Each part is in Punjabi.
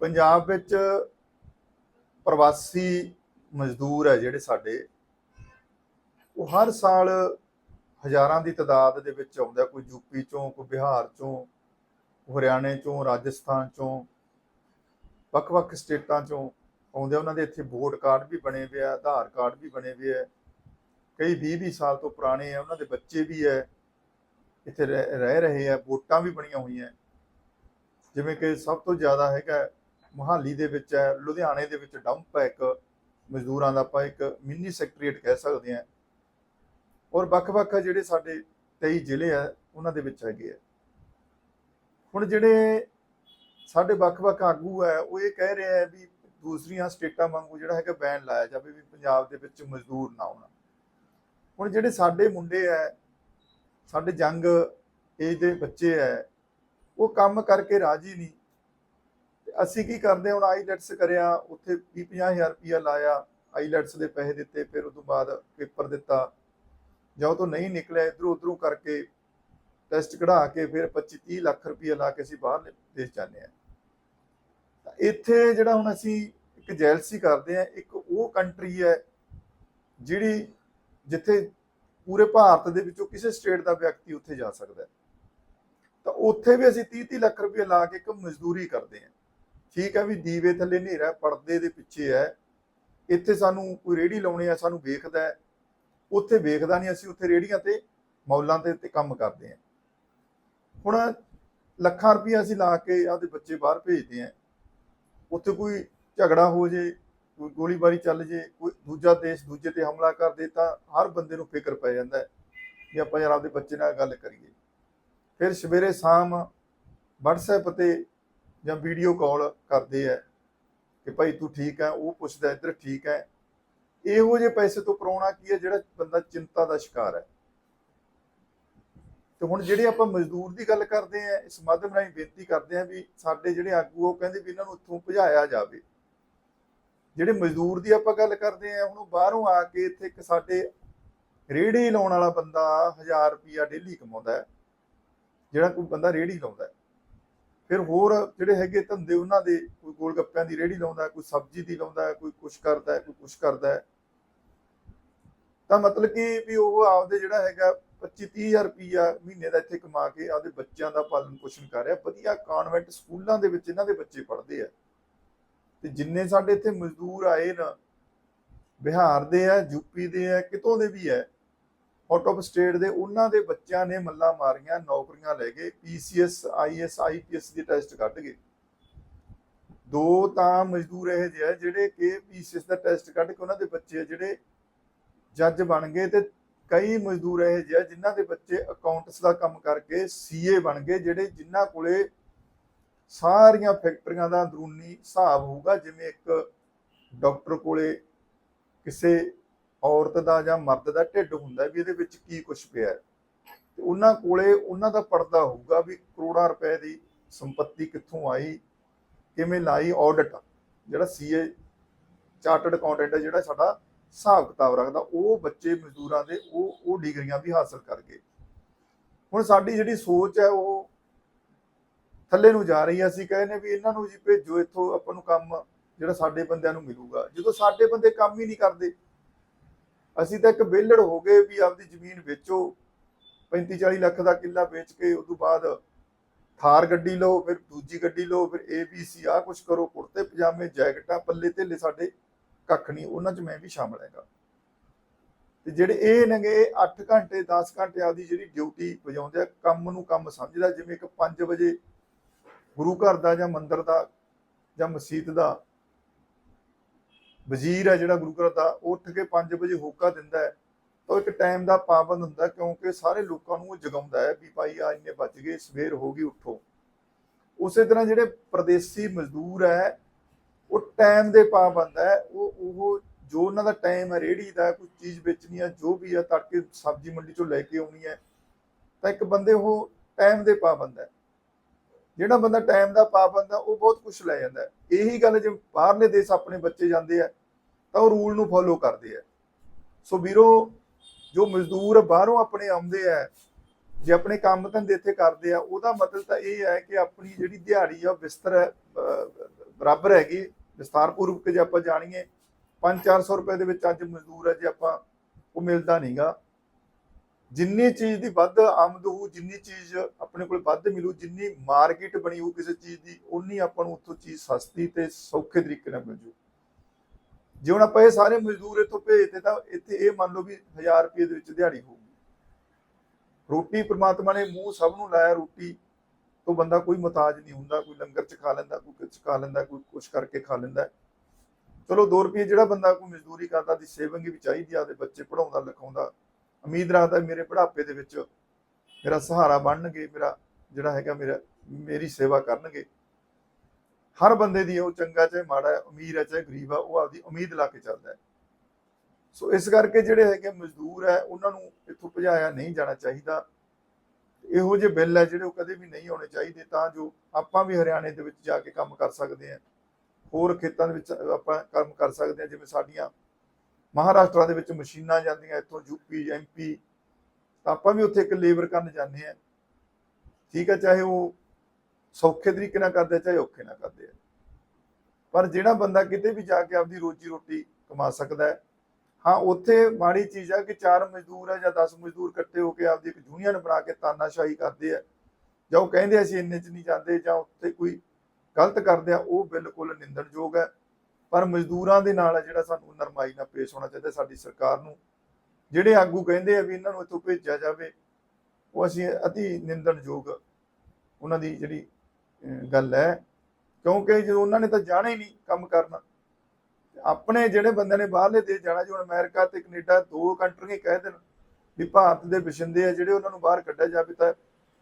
ਪੰਜਾਬ ਵਿੱਚ ਪ੍ਰਵਾਸੀ ਮਜ਼ਦੂਰ ਹੈ ਜਿਹੜੇ ਸਾਡੇ, ਉਹ ਹਰ ਸਾਲ ਹਜ਼ਾਰਾਂ ਦੀ ਤਾਦਾਦ ਦੇ ਵਿੱਚ ਆਉਂਦਾ, ਕੋਈ ਯੂਪੀ ਚੋਂ, ਕੋਈ ਬਿਹਾਰ ਚੋਂ, ਹਰਿਆਣੇ ਚੋਂ, ਰਾਜਸਥਾਨ ਚੋਂ, ਵੱਖ-ਵੱਖ ਸਟੇਟਾਂ ਚੋਂ ਆਉਂਦੇ ਉਹਨਾਂ ਦੇ ਇੱਥੇ ਵੋਟ ਕਾਰਡ ਵੀ ਬਣੇ ਹੋਏ ਆ, ਆਧਾਰ ਕਾਰਡ ਵੀ ਬਣੇ ਹੋਏ ਆ। ਕਈ 20-20 ਸਾਲ ਤੋਂ ਪੁਰਾਣੇ ਆ, ਉਹਨਾਂ ਦੇ ਬੱਚੇ ਵੀ ਹੈ ਇੱਥੇ ਰਹਿ ਰਹਿ ਰਹੇ ਆ, ਵੋਟਾਂ ਵੀ ਬਣੀਆਂ ਹੋਈਆਂ। ਜਿਵੇਂ ਕਿ ਸਭ ਤੋਂ ਜ਼ਿਆਦਾ ਹੈਗਾ ਮੁਹਾਲੀ ਦੇ ਵਿੱਚ ਹੈ, ਲੁਧਿਆਣੇ ਦੇ ਵਿੱਚ ਡੰਪ ਹੈ ਇੱਕ, ਮਜ਼ਦੂਰਾਂ ਦਾ ਆਪਾਂ ਇੱਕ ਮਿੰਨੀ ਸੈਕਟਰੀਏਟ ਕਹਿ ਸਕਦੇ ਹਾਂ। ਔਰ ਵੱਖ-ਵੱਖ ਜਿਹੜੇ ਸਾਡੇ 23 ਜ਼ਿਲ੍ਹੇ ਆ, ਉਹਨਾਂ ਦੇ ਵਿੱਚ ਹੈਗੇ ਆ। ਹੁਣ ਜਿਹੜੇ ਸਾਡੇ ਵੱਖ-ਵੱਖ ਆਗੂ ਹੈ ਉਹ ਇਹ ਕਹਿ ਰਿਹਾ ਹੈ ਵੀ ਦੂਸਰੀਆਂ ਸਟੇਟਾਂ ਵਾਂਗੂ ਜਿਹੜਾ ਹੈਗਾ ਬੈਨ ਲਾਇਆ ਜਾਵੇ ਵੀ ਪੰਜਾਬ ਦੇ ਵਿੱਚ ਮਜ਼ਦੂਰ ਨਾ ਆਉਣ ਹੁਣ ਜਿਹੜੇ ਸਾਡੇ ਮੁੰਡੇ ਆ, ਸਾਡੇ ਜੰਗ ਏਜ ਦੇ ਬੱਚੇ ਆ, ਉਹ ਕੰਮ ਕਰਕੇ ਰਾਜੀ ਨਹੀਂ। ਅਸੀਂ ਕੀ ਕਰਦੇ ਹਾਂ? ਹੁਣ ਆਈਲੈਟਸ ਕਰਿਆ, ਉੱਥੇ 20-50000 ਰੁਪਇਆ ਲਾਇਆ ਆਈਲੈਟਸ ਦੇ ਪੈਸੇ ਦਿੱਤੇ, ਫਿਰ ਉਸ ਤੋਂ ਬਾਅਦ ਪੇਪਰ ਦਿੱਤਾ। ਜਾਂ ਉਹ ਤੋਂ ਨਹੀਂ ਨਿਕਲਿਆ, ਇਧਰੋਂ ਉਧਰੋਂ ਕਰਕੇ ਟੈਸਟ ਕਢਾ ਕੇ ਫਿਰ 25-30 ਲੱਖ ਰੁਪਇਆ ਲਾ ਕੇ ਅਸੀਂ ਬਾਹਰ ਦੇਸ਼ ਜਾਂਦੇ ਆ ਇੱਥੇ ਜਿਹੜਾ ਹੁਣ ਅਸੀਂ ਇੱਕ ਜੈਲਸੀ ਕਰਦੇ ਆ ਇੱਕ ਉਹ ਕੰਟਰੀ ਹੈ ਜਿਹੜੀ ਜਿੱਥੇ ਪੂਰੇ ਭਾਰਤ ਦੇ ਵਿੱਚੋਂ ਕਿਸੇ ਸਟੇਟ ਦਾ ਵਿਅਕਤੀ ਉੱਥੇ ਜਾ ਸਕਦਾ ਹੈ। ਤਾਂ ਉੱਥੇ ਵੀ ਅਸੀਂ 30-30 ਲੱਖ ਰੁਪਏ ਲਾ ਕੇ ਇੱਕ ਮਜ਼ਦੂਰੀ ਕਰਦੇ ਹਾਂ। ਠੀਕ ਹੈ ਵੀ ਦੀਵੇ ਥੱਲੇ ਹਨੇਰਾ ਪਰਦੇ ਦੇ ਪਿੱਛੇ ਹੈ। ਇੱਥੇ ਸਾਨੂੰ ਕੋਈ ਰੇੜੀ ਲਾਉਣੀ ਹੈ ਸਾਨੂੰ ਵੇਖਦਾ ਹੈ। ਉੱਥੇ ਵੇਖਦਾ ਨਹੀਂ ਅਸੀਂ, ਉੱਥੇ ਰੇੜੀਆਂ ਤੇ, ਮੌਲਾਂ ਤੇ ਤੇ ਕੰਮ ਕਰਦੇ ਹਾਂ। ਹੁਣ ਲੱਖਾਂ ਰੁਪਏ ਅਸੀਂ ਲਾ ਕੇ ਆਪਦੇ ਬੱਚੇ ਬਾਹਰ ਭੇਜਦੇ ਹਾਂ। ਉੱਥੇ ਕੋਈ ਝਗੜਾ ਹੋ ਜੇ, ਕੋਈ ਗੋਲੀਬਾਰੀ ਚੱਲ ਜੇ, ਕੋਈ ਦੂਜਾ ਦੇਸ਼ ਦੂਜੇ ਤੇ ਹਮਲਾ ਕਰ ਦੇ ਤਾਂ ਹਰ ਬੰਦੇ ਨੂੰ ਫਿਕਰ ਪੈ ਜਾਂਦਾ ਹੈ ਵੀ ਆਪਾਂ ਯਾਰ ਆਪਦੇ ਬੱਚੇ ਨਾਲ ਗੱਲ ਕਰੀਏ। ਫਿਰ ਸਵੇਰੇ ਸ਼ਾਮ WhatsApp ਤੇ ਜਾਂ ਵੀਡੀਓ ਕਾਲ ਕਰਦੇ ਆ ਕਿ ਭਾਈ ਤੂੰ ਠੀਕ ਹੈ, ਉਹ ਪੁੱਛਦਾ ਇੱਧਰ ਠੀਕ ਹੈ। ਇਹੋ ਜਿਹੇ ਪੈਸੇ ਤੋਂ ਕਰਾਉਣਾ ਕੀ ਹੈ ਜਿਹੜਾ ਬੰਦਾ ਚਿੰਤਾ ਦਾ ਸ਼ਿਕਾਰ ਹੈ? ਤੇ ਹੁਣ ਜਿਹੜੇ ਆਪਾਂ ਮਜ਼ਦੂਰ ਦੀ ਗੱਲ ਕਰਦੇ ਆ, ਇਸ ਮਾਧਿਅਮ ਰਾਹੀਂ ਬੇਨਤੀ ਕਰਦੇ ਆ ਵੀ ਸਾਡੇ ਜਿਹੜੇ ਆਗੂ ਉਹ ਕਹਿੰਦੇ ਵੀ ਇਹਨਾਂ ਨੂੰ ਉੱਥੋਂ ਭਜਾਇਆ ਜਾਵੇ। ਜਿਹੜੇ ਮਜ਼ਦੂਰ ਦੀ ਆਪਾਂ ਗੱਲ ਕਰਦੇ ਆ, ਹੁਣ ਬਾਹਰੋਂ ਆ ਕੇ ਇੱਥੇ ਇੱਕ ਸਾਡੇ ਰੇੜੀ ਲਾਉਣ ਵਾਲਾ ਬੰਦਾ 1000 ਰੁਪਿਆ ਡੇਲੀ ਕਮਾਉਂਦਾ ਜਿਹੜਾ ਕੋਈ ਬੰਦਾ ਰੇੜੀ ਲਾਉਂਦਾ ਫਿਰ ਹੋਰ ਜਿਹੜੇ ਹੈਗੇ ਧੰਦੇ ਉਹਨਾਂ ਦੇ, ਕੋਈ ਗੋਲ ਗੱਪਿਆਂ ਦੀ ਰੇੜੀ ਲਾਉਂਦਾ, ਕੋਈ ਸਬਜ਼ੀ ਦੀ ਲਾਉਂਦਾ, ਕੋਈ ਕੁਛ ਕਰਦਾ, ਕੋਈ ਕੁਛ ਕਰਦਾ ਤਾਂ ਮਤਲਬ ਕਿ ਵੀ ਉਹ ਆਪਦੇ ਜਿਹੜਾ ਹੈਗਾ 25 30000 ਰੁਪਿਆ ਮਹੀਨੇ ਦਾ ਇੱਥੇ ਕਮਾ ਕੇ ਆਪਦੇ ਬੱਚਿਆਂ ਦਾ ਪਾਲਣ ਪੋਸ਼ਣ ਕਰ ਰਿਹਾ। ਵਧੀਆ ਕਾਨਵੈਂਟ ਸਕੂਲਾਂ ਦੇ ਵਿੱਚ ਇਹਨਾਂ ਦੇ ਬੱਚੇ ਪੜ੍ਹਦੇ ਆ। ਤੇ ਜਿੰਨੇ ਸਾਡੇ ਇੱਥੇ ਮਜ਼ਦੂਰ ਆਏ ਨਾ, ਬਿਹਾਰ ਦੇ ਆ ਯੂਪੀ ਦੇ ਆ, ਕਿਤੋਂ ਦੇ ਵੀ ਆ ਆਊਟ ਆਫ ਸਟੇਟ ਦੇ ਉਹਨਾਂ ਦੇ ਬੱਚਿਆਂ ਨੇ ਮੱਲਾ ਮਾਰੀਆਂ, ਨੌਕਰੀਆਂ ਲੈ ਗਏ ਪੀਸੀਐਸ ਆਈਐਸ ਆਈਪੀਐਸ ਦੇ ਟੈਸਟ ਕੱਢ ਗਏ। ਦੋ ਤਾਂ ਮਜ਼ਦੂਰ ਇਹ ਜਿਹੇ ਆ ਜਿਹੜੇ ਕਿ ਪੀਸੀਐਸ ਦਾ ਟੈਸਟ ਕੱਢ ਕੇ ਉਹਨਾਂ ਦੇ ਬੱਚੇ ਆ ਜਿਹੜੇ ਜੱਜ ਬਣ ਗਏ ਤੇ ਕਈ ਮਜ਼ਦੂਰ ਇਹ ਜਿਹੇ ਆ ਜਿਨ੍ਹਾਂ ਦੇ ਬੱਚੇ ਅਕਾਊਂਟਸ ਦਾ ਕੰਮ ਕਰਕੇ ਸੀਏ ਬਣ ਗਏ, ਜਿਹੜੇ ਜਿਨ੍ਹਾਂ ਕੋਲੇ ਸਾਰੀਆਂ ਫੈਕਟਰੀਆਂ ਦਾ ਅੰਦਰੂਨੀ ਹਿਸਾਬ ਹੋਊਗਾ, ਜਿਵੇਂ ਇੱਕ ਡਾਕਟਰ ਕੋਲੇ ਕਿਸੇ ਔਰਤ ਦਾ ਜਾਂ ਮਰਦ ਦਾ ਢਿੱਡ ਹੁੰਦਾ ਵੀ ਇਹਦੇ ਵਿੱਚ ਕੀ ਕੁਝ ਪਿਆ ਹੈ। ਤੇ ਉਹਨਾਂ ਕੋਲੇ ਉਹਨਾਂ ਦਾ ਪਰਦਾ ਹੋਊਗਾ ਵੀ ਕਰੋੜਾਂ ਰੁਪਏ ਦੀ ਸੰਪਤੀ ਕਿੱਥੋਂ ਆਈ, ਕਿਵੇਂ ਲਾਈ ਆਡਿਟ ਜਿਹੜਾ ਸੀਏ ਚਾਰਟਰਡ ਅਕਾਊਂਟੈਂਟ ਹੈ ਜਿਹੜਾ ਸਾਡਾ ਹਿਸਾਬ ਕਿਤਾਬ ਰੱਖਦਾ, ਉਹ ਬੱਚੇ ਮਜ਼ਦੂਰਾਂ ਦੇ ਉਹ ਉਹ ਡਿਗਰੀਆਂ ਵੀ ਹਾਸਲ ਕਰ ਗਏ। ਹੁਣ ਸਾਡੀ ਜਿਹੜੀ ਸੋਚ ਹੈ, ਉਹ ਥੱਲੇ ਨੂੰ ਜਾ ਰਹੀ ਹੈ। ਅਸੀਂ ਕਹਿੰਦੇ ਵੀ ਇਹਨਾਂ ਨੂੰ ਜੀ ਭੇਜੋ, ਇੱਥੋਂ ਆਪਾਂ ਨੂੰ ਕੰਮ ਜਿਹੜਾ ਸਾਡੇ ਬੰਦਿਆਂ ਨੂੰ ਮਿਲੂਗਾ। ਜਦੋਂ ਸਾਡੇ ਬੰਦੇ ਕੰਮ ਹੀ ਨਹੀਂ ਕਰਦੇ ਅਸੀਂ ਤਾਂ ਇੱਕ ਵਿਹਲੜ ਹੋ ਗਏ ਵੀ ਆਪਦੀ ਜ਼ਮੀਨ ਵੇਚੋ 35 40 ਲੱਖ ਦਾ ਕਿੱਲਾ ਵੇਚ ਕੇ ਉਸ ਤੋਂ ਬਾਅਦ ਥਾਰ ਗੱਡੀ ਲਓ, ਫਿਰ ਦੂਜੀ ਗੱਡੀ ਲਓ, ਫਿਰ ਏ ਬੀ ਸੀ ਆ ਕੁਝ ਕਰੋ, ਕੁੜਤੇ, ਪਜਾਮੇ, ਜੈਕਟਾਂ, ਪੱਲੇ ਧੇਲੇ ਸਾਡੇ ਕੱਖ ਨਹੀਂ, ਉਹਨਾਂ 'ਚ ਮੈਂ ਵੀ ਸ਼ਾਮਲ ਹੈਗਾ। ਤੇ ਜਿਹੜੇ ਇਹ ਨੇਗੇ ਇਹ 8 ਘੰਟੇ 10 ਘੰਟੇ ਆਪਦੀ ਜਿਹੜੀ ਡਿਊਟੀ ਵਜਾਉਂਦੇ ਆ, ਕੰਮ ਨੂੰ ਕੰਮ ਸਮਝਦਾ, ਜਿਵੇਂ ਕਿ 5 ਵਜੇ ਗੁਰੂ ਘਰ ਦਾ ਜਾਂ ਮੰਦਿਰ ਦਾ ਜਾਂ ਮਸਜਿਦ ਦਾ ਵਜ਼ੀਰ ਹੈ ਜਿਹੜਾ ਗੁਰੂ ਘਰ ਦਾ, ਉਹ ਉੱਠ ਕੇ 5 ਵਜੇ ਹੋਕਾ ਦਿੰਦਾ ਹੈ। ਤਾਂ ਉਹ ਇੱਕ ਟਾਈਮ ਦਾ ਪਾਬੰਦ ਹੁੰਦਾ ਕਿਉਂਕਿ ਸਾਰੇ ਲੋਕਾਂ ਨੂੰ ਉਹ ਜਗਾਉਂਦਾ ਹੈ ਵੀ ਭਾਈ ਆ ਇੰਨੇ ਵੱਜ ਗਏ, ਸਵੇਰ ਹੋ ਗਈ, ਉੱਠੋ। ਉਸੇ ਤਰ੍ਹਾਂ ਜਿਹੜੇ ਪ੍ਰਦੇਸੀ ਮਜ਼ਦੂਰ ਹੈ, ਉਹ ਟਾਈਮ ਦੇ ਪਾਬੰਦ ਹੈ। ਉਹ ਉਹ ਜੋ ਉਹਨਾਂ ਦਾ ਟਾਈਮ ਹੈ ਰੇੜੀ ਦਾ, ਕੋਈ ਚੀਜ਼ ਵੇਚਣੀ ਹੈ, ਜੋ ਵੀ ਹੈ, ਤੜਕੇ ਸਬਜ਼ੀ ਮੰਡੀ ਚੋਂ ਲੈ ਕੇ ਆਉਣੀ ਹੈ, ਤਾਂ ਇੱਕ ਬੰਦੇ ਉਹ ਟਾਈਮ ਦੇ ਪਾਬੰਦ ਹੈ। ਜਿਹੜਾ ਬੰਦਾ ਟਾਈਮ ਦਾ ਪਾਬੰਦ ਹੈ ਉਹ ਬਹੁਤ ਕੁਝ ਲੈ ਜਾਂਦਾ ਇਹੀ ਗੱਲ ਜੇ ਬਾਹਰਲੇ ਦੇਸ਼ ਆਪਣੇ ਬੱਚੇ ਜਾਂਦੇ ਆ, ਤਾਂ ਉਹ ਰੂਲ ਨੂੰ ਫੋਲੋ ਕਰਦੇ ਆ। ਸੋ ਵੀਰੋ, ਜੋ ਮਜ਼ਦੂਰ ਬਾਹਰੋਂ ਆਪਣੇ ਆਉਂਦੇ ਆ, ਜੇ ਆਪਣੇ ਕੰਮ ਧੰਦੇ ਇੱਥੇ ਕਰਦੇ ਆ, ਉਹਦਾ ਮਤਲਬ ਤਾਂ ਇਹ ਹੈ ਕਿ ਆਪਣੀ ਜਿਹੜੀ ਦਿਹਾੜੀ ਆ, ਉਹ ਬਿਸਤਰ ਬਰਾਬਰ ਹੈਗੀ। ਵਿਸਤਾਰਪੂਰਵਕ ਜੇ ਆਪਾਂ ਜਾਣੀਏ 5-400 ਰੁਪਏ ਦੇ ਵਿੱਚ ਅੱਜ ਮਜ਼ਦੂਰ ਹੈ ਜੇ ਆਪਾਂ, ਉਹ ਮਿਲਦਾ ਨਹੀਂਗਾ ਜਿੰਨੀ ਚੀਜ਼ ਦੀ ਵੱਧ ਆਮਦ ਹੋਊ, ਜਿੰਨੀ ਚੀਜ਼ ਆਪਣੇ ਕੋਲ ਵੱਧ ਮਿਲੂ, ਜਿੰਨੀ ਮਾਰਕੀਟ ਬਣੀ ਹੋਊ ਕਿਸੇ ਚੀਜ਼ ਦੀ ਉਨੀ ਆਪਾਂ ਨੂੰ ਉੱਥੋਂ ਚੀਜ਼ ਸਸਤੀ ਤੇ ਸੌਖੇ ਤਰੀਕੇ ਨਾਲ ਮਿਲ ਜੂ। ਜੇ ਹੁਣ ਆਪਾਂ ਇਹ ਸਾਰੇ ਮਜ਼ਦੂਰ ਇੱਥੋਂ ਭੇਜਦੇ ਤਾਂ ਇੱਥੇ ਇਹ ਮੰਨ ਲਓ ਵੀ 1000 ਰੁਪਏ ਦੇ ਵਿੱਚ ਦਿਹਾੜੀ ਹੋਊਗੀ। ਰੋਟੀ ਪ੍ਰਮਾਤਮਾ ਨੇ ਮੂੰਹ ਸਭ ਨੂੰ ਲਾਇਆ ਰੋਟੀ, ਤੋਂ ਬੰਦਾ ਕੋਈ ਮਤਾਜ ਨਹੀਂ ਹੁੰਦਾ, ਕੋਈ ਲੰਗਰ ਚ ਖਾ ਲੈਂਦਾ, ਕੋਈ ਕੁਛ ਖਾ ਲੈਂਦਾ, ਕੋਈ ਕੁਛ ਕਰਕੇ ਖਾ ਲੈਂਦਾ। ਚਲੋ 2 ਰੁਪਏ ਜਿਹੜਾ ਬੰਦਾ ਕੋਈ ਮਜ਼ਦੂਰੀ ਕਰਦਾ, ਦੀ ਸੇਵਿੰਗ ਵੀ ਚਾਹੀਦੀ ਆ ਉਹਦੇ ਬੱਚੇ ਪੜਾਉਂਦਾ ਲਿਖਾਉਂਦਾ ਉਮੀਦ ਰੱਖਦਾ ਮੇਰੇ ਬੁਢਾਪੇ ਦੇ ਵਿੱਚ ਮੇਰਾ ਸਹਾਰਾ ਬਣਨਗੇ, ਮੇਰਾ ਜਿਹੜਾ ਹੈਗਾ ਮੇਰਾ, ਮੇਰੀ ਸੇਵਾ ਕਰਨਗੇ। ਹਰ ਬੰਦੇ ਦੀ ਉਹ ਚੰਗਾ ਚਾਹੇ ਮਾੜਾ ਹੈ, ਅਮੀਰ ਹੈ, ਚਾਹੇ ਗਰੀਬ ਹੈ, ਉਹ ਆਪਦੀ ਉਮੀਦ ਲਾ ਕੇ ਚੱਲਦਾ ਹੈ। ਸੋ ਇਸ ਕਰਕੇ ਜਿਹੜੇ ਹੈਗੇ ਮਜ਼ਦੂਰ ਹੈ, ਉਹਨਾਂ ਨੂੰ ਇੱਥੋਂ ਭਜਾਇਆ ਨਹੀਂ ਜਾਣਾ ਚਾਹੀਦਾ। ਇਹੋ ਜਿਹੇ ਬਿੱਲ ਹੈ ਜਿਹੜੇ ਉਹ ਕਦੇ ਵੀ ਨਹੀਂ ਆਉਣੇ ਚਾਹੀਦੇ, ਤਾਂ ਜੋ ਆਪਾਂ ਵੀ ਹਰਿਆਣੇ ਦੇ ਵਿੱਚ ਜਾ ਕੇ ਕੰਮ ਕਰ ਸਕਦੇ ਹਾਂ। ਹੋਰ ਖੇਤਾਂ ਦੇ ਵਿੱਚ ਆਪਾਂ ਕੰਮ ਕਰ ਸਕਦੇ ਹਾਂ, ਜਿਵੇਂ ਸਾਡੀਆਂ ਮਹਾਰਾਸ਼ਟਰ ਦੇ ਵਿੱਚ ਮਸ਼ੀਨਾਂ ਜਾਂਦੀਆਂ, ਇੱਥੋਂ ਯੂਪੀ ਐਮਪੀ ਤਾਂ ਆਪਾਂ ਵੀ ਉੱਥੇ ਇੱਕ ਲੇਬਰ ਕਰਨ ਜਾਂਦੇ ਆ ਠੀਕ ਹੈ ਚਾਹੇ ਉਹ ਸੌਖੇ ਤਰੀਕੇ ਨਾਲ ਕਰਦੇ ਚਾਹੇ ਔਖੇ ਨਾਲ ਕਰਦੇ ਆ। ਪਰ ਜਿਹੜਾ ਬੰਦਾ ਕਿਤੇ ਵੀ ਜਾ ਕੇ ਆਪਦੀ ਰੋਜੀ ਰੋਟੀ ਕਮਾ ਸਕਦਾ ਹੈ, ਹਾਂ, ਉੱਥੇ ਮਾੜੀ ਚੀਜ਼ ਆ ਕਿ ਚਾਰ ਮਜ਼ਦੂਰ ਆ ਜਾਂ 10 ਮਜ਼ਦੂਰ ਇਕੱਠੇ ਹੋ ਕੇ ਆਪਦੀ ਇੱਕ ਯੂਨੀਅਨ ਬਣਾ ਕੇ ਤਾਨਾਸ਼ਾਹੀ ਕਰਦੇ ਆ, ਜਾਂ ਉਹ ਕਹਿੰਦੇ ਅਸੀਂ ਇੰਨੇ ਚ ਨਹੀਂ ਜਾਂਦੇ ਜਾਂ ਉੱਥੇ ਕੋਈ ਗਲਤ ਕਰਦੇ ਆ, ਉਹ ਬਿਲਕੁਲ ਨਿੰਦਣਯੋਗ ਹੈ। ਪਰ ਮਜ਼ਦੂਰਾਂ ਦੇ ਨਾਲ ਜਿਹੜਾ ਸਾਨੂੰ ਨਰਮਾਈ ਨਾਲ ਪੇਸ਼ ਹੋਣਾ ਚਾਹੀਦਾ ਸਾਡੀ ਸਰਕਾਰ ਨੂੰ। ਜਿਹੜੇ ਆਗੂ ਕਹਿੰਦੇ ਆ ਵੀ ਇਹਨਾਂ ਨੂੰ ਇੱਥੋਂ ਭੇਜਿਆ ਜਾਵੇ, ਉਹ ਅਸੀਂ ਅਤੀ ਨਿੰਦਣਯੋਗ ਉਹਨਾਂ ਦੀ ਜਿਹੜੀ ਗੱਲ ਹੈ। ਕਿਉਂਕਿ ਜਦੋਂ ਉਹਨਾਂ ਨੇ ਤਾਂ ਜਾਣਾ ਹੀ ਨਹੀਂ ਕੰਮ ਕਰਨਾ। ਆਪਣੇ ਜਿਹੜੇ ਬੰਦੇ ਨੇ ਬਾਹਰਲੇ ਦੇਸ਼ ਜਾਣਾ ਜਿਵੇਂ ਅਮਰੀਕਾ ਤੇ ਕੈਨੇਡਾ ਦੋ ਕੰਟਰੀਆਂ ਕਹਿ ਦੇਣ ਵੀ ਭਾਰਤ ਦੇ ਵਸਿੰਦੇ ਆ, ਜਿਹੜੇ ਉਹਨਾਂ ਨੂੰ ਬਾਹਰ ਕੱਢਿਆ ਜਾਵੇ ਤਾਂ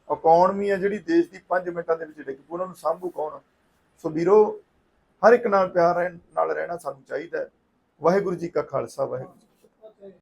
ਇਕਨੋਮੀ ਆ ਜਿਹੜੀ ਦੇਸ਼ ਦੀ 5 ਮਿੰਟਾਂ ਦੇ ਵਿੱਚ ਡਿੱਗ ਪਊ, ਉਹਨਾਂ ਨੂੰ ਸਾਂਭੂ ਕੌਣ? ਸੋ ਵੀਰੋ ਹਰ ਇੱਕ ਨਾਲ ਪਿਆਰ ਰਹਿਣ- ਨਾਲ ਰਹਿਣਾ ਸਾਨੂੰ ਚਾਹੀਦਾ ਹੈ। ਵਾਹਿਗੁਰੂ ਜੀ ਕਾ ਖਾਲਸਾ, ਵਾਹਿਗੁਰੂ ਜੀ